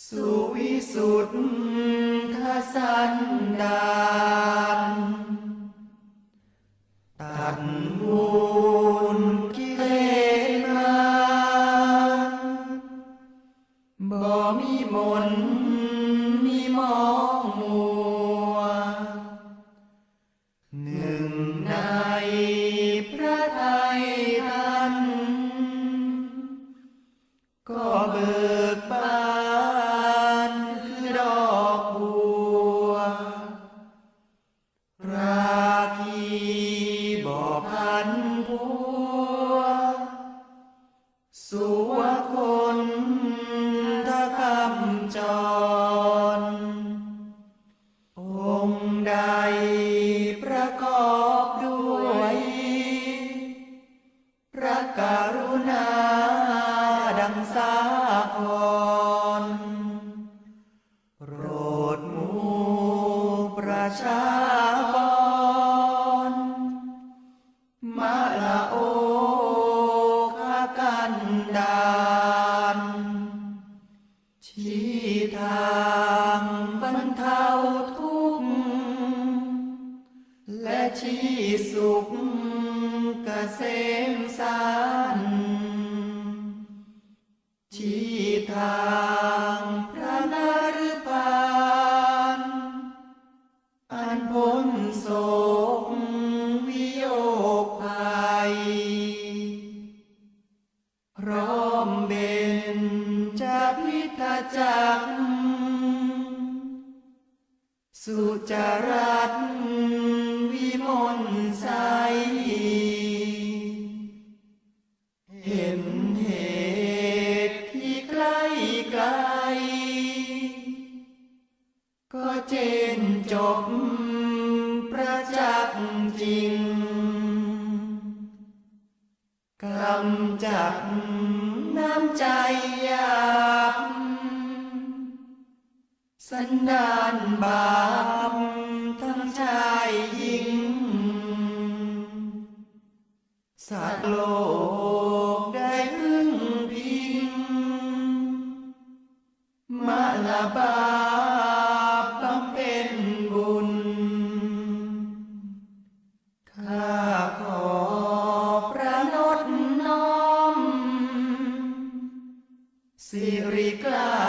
สุวิสุทธสันดานตัด ชากร มาละโอคากันดานชี้ทางบรรเทาทุกข์และชี้สุขเกษมสารชี้ทาง นโศกวิโยคภัยพร้อมเบนจะพิทาจักสุจรัตวิมลใสเห็นเหตุที่ใกล้ไกล ก็เจนจบำจัดน้ำใจหยาบสันดานบาปทั้งชายหญิงสัตว์โลกได้พึ่งพิงมาละบา สิริกลา